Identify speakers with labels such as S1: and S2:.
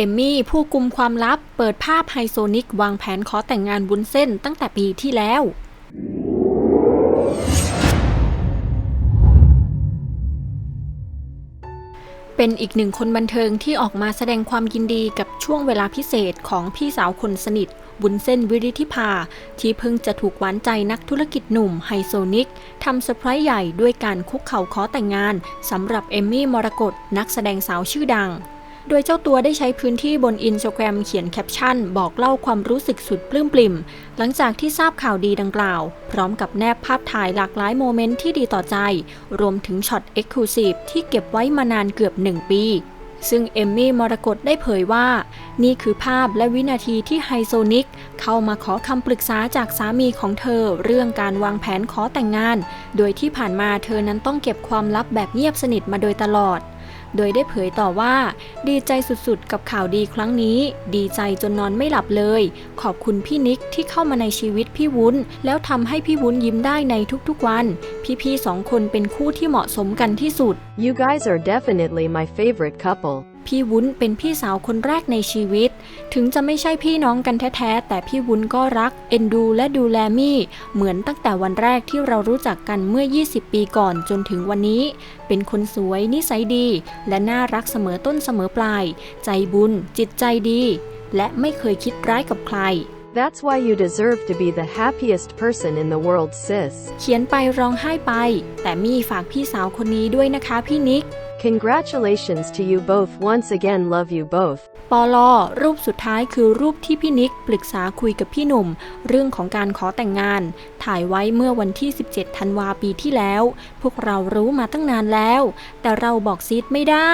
S1: เอมมี่ผู้กุมความลับเปิดภาพไฮโซนิกวางแผนขอแต่งงานบุญเส้นตั้งแต่ปีที่แล้ว เป็นอีกหนึ่งคนบันเทิงที่ออกมาแสดงความยินดีกับช่วงเวลาพิเศษของพี่สาวคนสนิท บุญเส้นวิริธิภา ที่เพิ่งจะถูกหวานใจนักธุรกิจหนุ่มไฮโซนิกทำเซอร์ไพรส์ใหญ่ด้วยการคุกเข่าขอแต่งงานสำหรับเอมมี่มรกตนักแสดงสาวชื่อดัง โดยเจ้าตัวได้ใช้พื้นที่บนอินสตาแกรมเขียนแคปชั่น บอกเล่าความรู้สึกสุดปลื้มปลิ่ม หลังจากที่ทราบข่าวดีดังกล่าว พร้อมกับแนบภาพถ่ายหลากหลายโมเมนต์ที่ดีต่อใจ รวมถึงช็อตเอ็กซ์คลูซีฟที่เก็บไว้มานานเกือบ 1 ปี ซึ่งเอมมี่มรกตได้เผยว่า นี่คือภาพและวินาทีที่ไฮโซนิก เข้ามาขอคำปรึกษาจากสามีของเธอ เรื่องการวางแผนขอแต่งงาน โดยที่ผ่านมาเธอนั้นต้องเก็บความลับแบบเงียบสนิทมาโดยตลอด โดยได้เผยต่อว่า ดีใจสุดๆ กับข่าวดีครั้งนี้ ดีใจจนนอนไม่หลับเลย ขอบคุณพี่นิกที่เข้ามาในชีวิตพี่วุ้น แล้วทำให้พี่วุ้นยิ้มได้ในทุกๆวัน พี่ๆสองคนเป็นคู่ที่เหมาะสมกันที่สุด
S2: You guys are definitely my favorite couple.
S1: พี่วุ้นเป็นพี่สาวคนแรกในชีวิต ถึงจะไม่ใช่พี่น้องกันแท้ๆ แต่พี่วุ้นก็รัก เอ็นดูและดูแลมี่ เหมือนตั้งแต่วันแรกที่เรารู้จักกันเมื่อ 20 ปีก่อนจนถึงวันนี้ เป็นคนสวยนิสัยดี และน่ารักเสมอต้นเสมอปลาย ใจบุญ จิตใจดี และไม่เคยคิดร้ายกับใคร
S2: That's why you deserve to be the happiest person in the world, sis.
S1: เขียนไปร้องไห้ไป แต่มี่ฝากพี่สาวคนนี้ด้วยนะคะพี่นิก
S2: Congratulations to you both. Once again, love you both.
S1: ปอลอรูปสุดท้ายคือรูปที่พี่นิกปรึกษาคุยกับพี่หนุ่ม เรื่องของการขอแต่งงาน ถ่ายไว้เมื่อวันที่ 17 ธันวาปีที่แล้ว พวกเรารู้มาตั้งนานแล้ว แต่เราบอกซีดไม่ได้